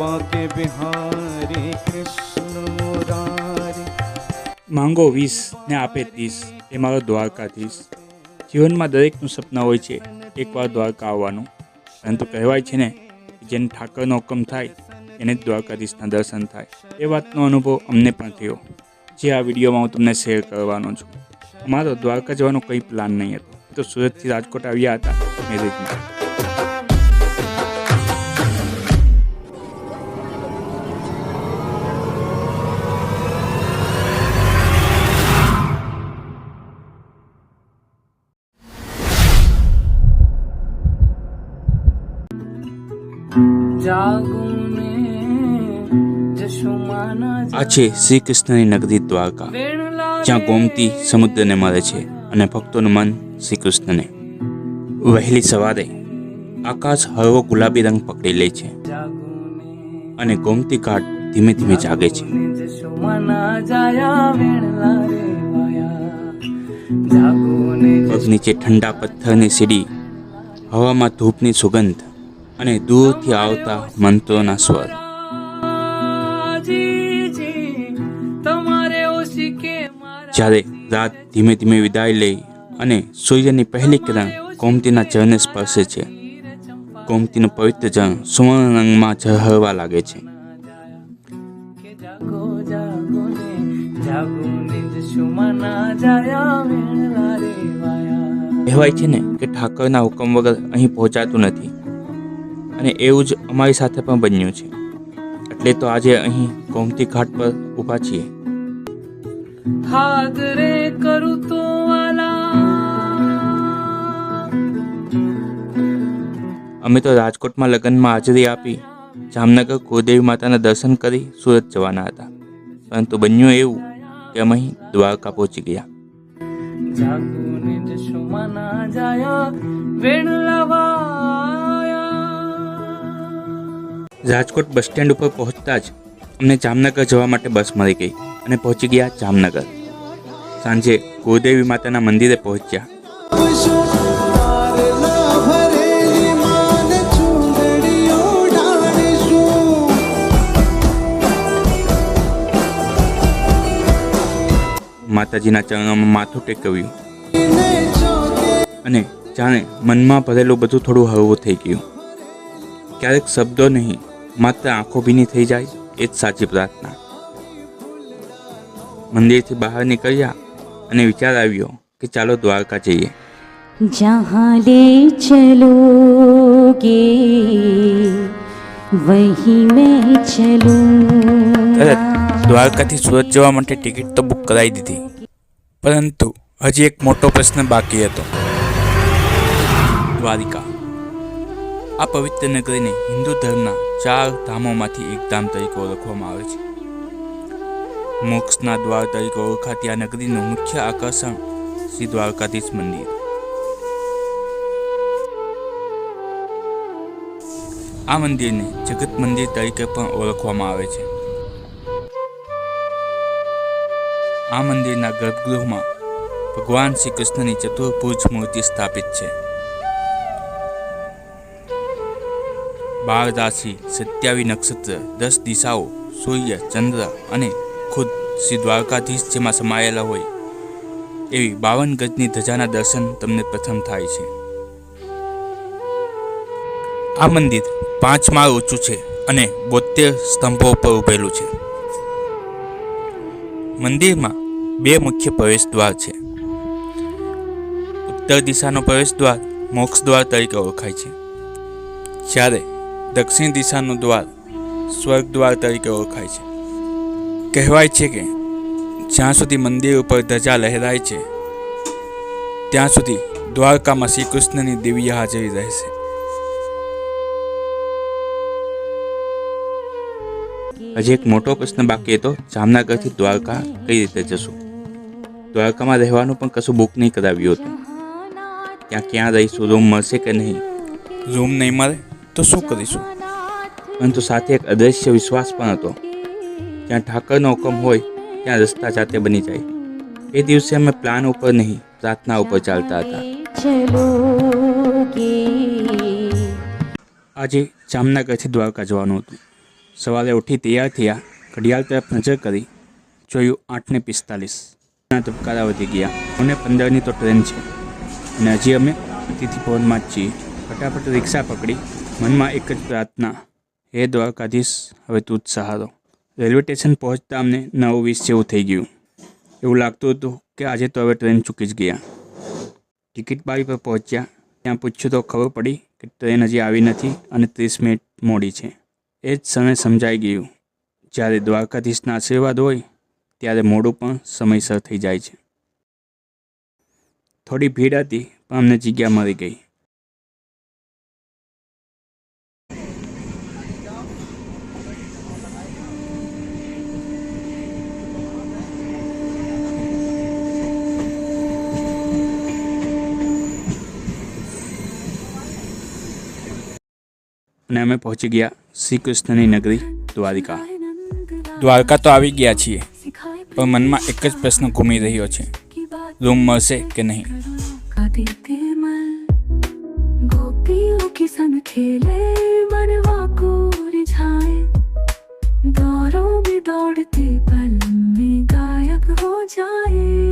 બાકે બિહારી કૃષ્ણ મુરારી માંગો વીસ ને આપે ત્રીસ, એ મારો દ્વારકાધીશ જીવનમાં દરેકનું સપના હોય છે એકવાર દ્વારકા આવવાનું. પરંતુ કહેવાય છે ને જેને ઠાકરનો હુકમ થાય, એને જ દ્વારકાધીશના દર્શન થાય. એ વાતનો અનુભવ અમને પણ થયો. જે આ વિડીયોમાં હું તમને શેર કરવાનો છું. અમારો દ્વારકા જવાનો કંઈ પ્લાન નહીં હતો. તો સુરતથી રાજકોટ આવ્યા હતા, મેરેજમાં. આ છે શ્રી કૃષ્ણની નગરી દ્વારકા જ્યાં ગોમતી સમુદ્રને મળે છે અને ભક્તોનું મન શ્રી કૃષ્ણને વહેલી સવારે આકાશ હળવો ગુલાબી રંગ પકડી લે છે અને ગોમતી ઘાટ ધીમે ધીમે જાગે છે. પગ નીચે ઠંડા પથ્થરની સીડી હવામાં ધૂપની સુગંધ અને દૂરથી આવતા મંત્રોના સ્વર. જ્યારે રાત ધીમે ધીમે વિદાય લઈ અને સૂર્યની પહેલી કિરણ કોમતીના જળને સ્પર્શે છે કોમતીનું પવિત્ર જળ સુવર્ણ રંગમાં ઝળહળવા લાગે છે. કહેવાય છે ને કે ઠાકરના હુકમ વગર અહીં પહોંચાતું નથી. અને એવું જ અમારી સાથે પણ બન્યું છે. એટલે તો આજે અહીં ગોમતી ઘાટ પર ઊભા છીએ. કરું તો અમે તો રાજકોટમાં લગ્નમાં હાજરી આપી જામનગર કુળદેવી માતાના દર્શન કરી સુરત જવાના હતા. પરંતુ બન્યું એવું કે અમે અહીં દ્વારકા પહોંચી ગયા. જાગુને જશુમાના જાયા વેણલા વાયા રાજકોટ બસ સ્ટેન્ડ ઉપર પહોંચતા જ અમને જામનગર જવા માટે બસ મળી ગઈ અને પહોંચી ગયા જામનગર. સાંજે કુળદેવી માતાના મંદિરે પહોંચ્યા. માતાજીના ચરણોમાં માથું ટેકવ્યું. અને જાણે મનમાં ભરેલું બધું થોડું હળવું થઈ ગયું. ક્યારેક શબ્દો નહીં માત્ર આંખો ભીની થઈ જાય એ જ સાચી પ્રાર્થના. મંદિરથી બહાર નીકળ્યા અને વિચાર આવ્યો કે ચાલો દ્વારકા જઈએ. જહાં લે ચલોગે વહી મેં ચલું દ્વારકાથી સુરત જવા માટે ટિકિટ તો બુક કરાવી દીધી. પરંતુ હજી એક મોટો પ્રશ્ન બાકી હતો. દ્વારિકા આ પવિત્ર નગરીને હિન્દુ ધર્મના ચાર ધામોમાંથી એક ધામ તરીકે ઓળખવામાં આવે છે. મોક્ષના દ્વાર તરીકે ઓળખાતી આ નગરીનું મુખ્ય આકર્ષણ શ્રી દ્વારકાધીશ મંદિર. આ મંદિરને જગત મંદિર તરીકે પણ ઓળખવામાં આવે છે. આ મંદિરના ગર્ભગૃહમાં ભગવાન શ્રી કૃષ્ણની ચતુર્ભુજ મૂર્તિ સ્થાપિત છે. બાર રાશિ સત્યાવી નક્ષત્ર, દસ દિશાઓ, સૂર્ય, ચંદ્ર અને ખુદ શ્રી દ્વારકાધીશ જેમાં સમાયેલા હોય, એવી બાવન ગજની ધજાના દર્શન તમને પ્રથમ થાય છે. આ મંદિર પાંચ માળ ઊંચું છે અને બોતેર સ્તંભો પર ઉભેલું છે. મંદિરમાં બે મુખ્ય પ્રવેશ દ્વાર છે. ઉત્તર દિશાનો પ્રવેશ દ્વાર મોક્ષ દ્વાર તરીકે ઓળખાય છે. જ્યારે દક્ષિણ દિશાનું દ્વાર સ્વર્ગ દ્વાર તરીકે ઓળખાય છે. કહેવાય છે કે જ્યાં સુધી મંદિર ઉપર ધજા લહેરાય છે ત્યાં સુધી દ્વારકામાં શ્રી કૃષ્ણની દિવ્ય હાજરી રહેશે. હજી એક મોટો પ્રશ્ન બાકી હતો જામનગરથી દ્વારકા કઈ રીતે જશું? દ્વારકામાં રહેવાનું પણ કશું બુક નહીં કરાવ્યું હતું. ત્યાં ક્યાં રહીશું રૂમ મળશે કે નહીં? રૂમ નહીં મળે? તો શું કરીશું? પરંતુ સાથે એક અદ્રશ્ય વિશ્વાસ પણ હતો. જ્યાં ઠાકરનો હુકમ હોય, ત્યાં રસ્તા જાતે બની જાય. એ દિવસે અમે પ્લાન ઉપર નહીં, પ્રાર્થના ઉપર ચાલતા હતા. આજે જામનગરથી દ્વારકા જવાનું હતું. સવારે ઉઠી તૈયાર થયા, ઘડિયાળ તરફ નજર કરી, જોયું આઠને પિસ્તાલીસ. ના ધબકારા વધી ગયા. અને પંદરની તો ટ્રેન છે. અને હજી અમે અતિથિ ભવનમાં જ છીએ. ફટાફટ રિક્ષા પકડી મનમાં એક જ પ્રાર્થના. હે દ્વારકાધીશ, હવે તું જ સહારો. રેલવે સ્ટેશન પહોંચતા અમને નવ વીસ જેવું થઈ ગયું. એવું લાગતું હતું કે આજે તો હવે ટ્રેન ચૂકી જ ગયા. ટિકિટ બારી પર પહોંચ્યા. ત્યાં પૂછ્યું તો ખબર પડી કે ટ્રેન હજી આવી નથી અને ત્રીસ મિનિટ મોડી છે. એ જ સમય સમજાઈ ગયું. જ્યારે દ્વારકાધીશના આશીર્વાદ હોય, ત્યારે મોડું પણ સમયસર થઈ જાય છે. થોડી ભીડ હતી, પણ અમને જગ્યા મળી ગઈ. અને અમે પહોંચી ગયા શ્રી કૃષ્ણની નગરી દ્વારિકા દ્વારકા તો આવી ગયા છીએ પણ મનમાં એક જ પ્રશ્ન ઘૂમી રહ્યો છે રૂમ મળશે કે નહીં गोपियों के संग खेले मनवा को रिझाए दौरों में दौड़ते पल में गायब हो जाए